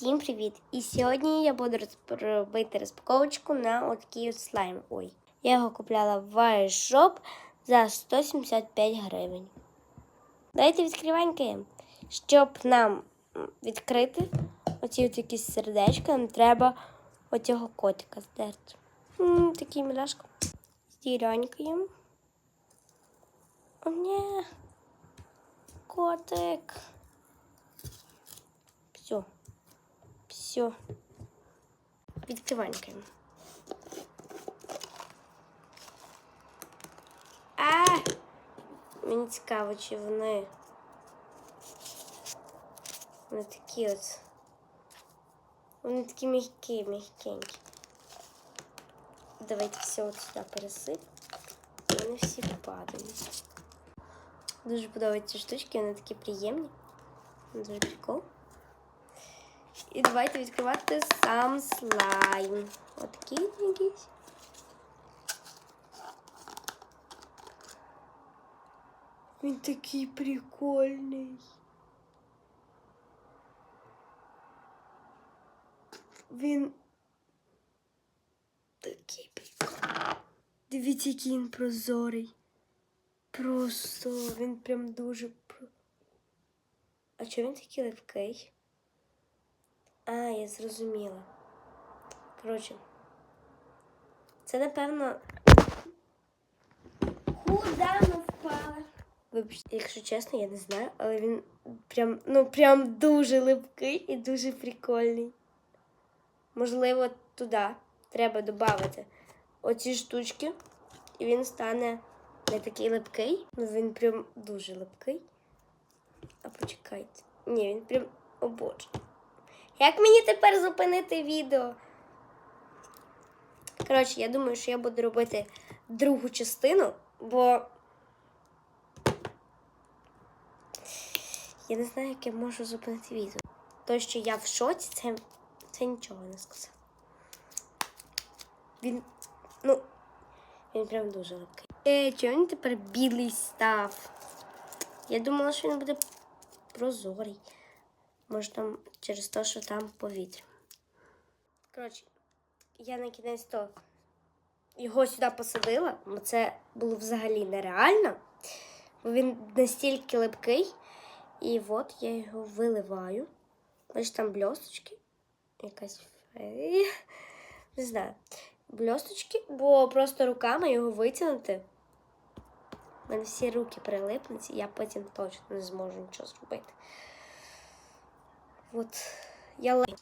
Всім привіт! І сьогодні я буду робити розпаковочку на отакий от слайм. Ой. Я його купляла в iShop за 175 гривень. Давайте відкриванькаємо. Щоб нам відкрити оці от якісь сердечка, нам треба оцього котика здерти. Такий миляшко. Здіранькаємо. О, ні. Котик. Все. Все. Відкриванькаємо. А! Мені цікаво, чи вони. Вони такі от. Вони такі м'які, м'якенькі. Давайте все от сюди пересип. Вони всі падають. Дуже подобаються ці штучки, вони такі приємні. Дуже прикол. І давайте відкривати сам слайм. Отакий якийсь. Він такий прикольний. Він такий прикольний. Дивіться, який він прозорий. Просто він прям дуже. А чому він такий легкий? А, я зрозуміла. Коротше. Це, напевно. Куда ми впала? Вибачте, якщо чесно, я не знаю, але він прям, ну, прям дуже липкий і дуже прикольний. Можливо, туди треба додати оці штучки, і він стане не такий липкий, але він прям дуже липкий. А почекайте. Ні, він прям. О боже. Як мені тепер зупинити відео? Коротше, я думаю, що я буду робити другу частину, бо я не знаю, як я можу зупинити відео. То, що я в шоці, це, це нічого не сказав. Він, ну, він прям дуже легкий. Е, чого він тепер білий став? Я думала, що він буде прозорий. Може там через те, що там повітря. Коротше, я на кінець то його сюди посадила, бо це було взагалі нереально. Бо він настільки липкий. І от я його виливаю. Ось там бльосточки. Якась фея. Не знаю. Бльосточки, бо просто руками його витягнути. У мене всі руки прилипнуть, і я потім точно не зможу нічого зробити. От я лайм.